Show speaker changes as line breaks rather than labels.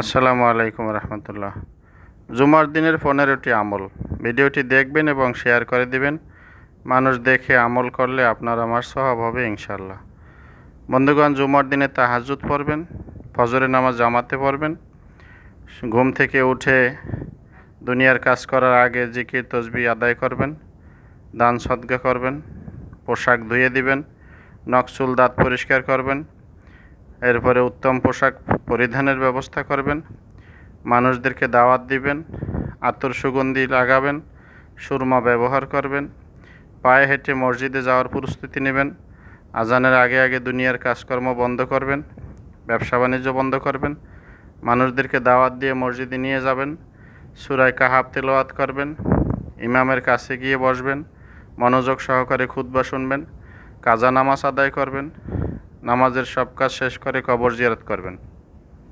আসসালামু আলাইকুম রহমতুল্লাহ। জুমার দিনের পনেরোটি আমল। ভিডিওটি দেখবেন এবং শেয়ার করে দিবেন। মানুষ দেখে আমল করলে আপনার আমার স্বভাব হবে ইনশাল্লাহ বন্ধুগণ, জুমার দিনে তাহাজুদ পড়বেন, ফজরের নামাজ জামাতে পড়বেন, ঘুম থেকে উঠে দুনিয়ার কাজ করার আগে জিকির, তসবি আদায় করবেন, দান সদকা করবেন, পোশাক ধুয়ে দিবেন নকচুল দাঁত পরিষ্কার করবেন এরপরে উত্তম পোশাক পরিধানের ব্যবস্থা করবেন। মানুষদেরকে দাওয়াত দিবেন, আতর সুগন্ধি লাগাবেন, সুরমা ব্যবহার করবেন, পায়ে হেঁটে মসজিদে যাওয়ার প্রস্তুতি নেবেন, আজানের আগে আগে দুনিয়ার কাজকর্ম বন্ধ করবেন, ব্যবসা বাণিজ্য বন্ধ করবেন, মানুষদেরকে দাওয়াত দিয়ে মসজিদে নিয়ে যাবেন, সুরায় কাহাব তেলাওয়াত করবেন, ইমামের কাছে গিয়ে বসবেন, মনোযোগ সহকারে খুতবা শুনবেন, কাজা নামাজ আদায় করবেন নামাজের সব কাজ শেষ করে কবর জিয়ারত করবেন।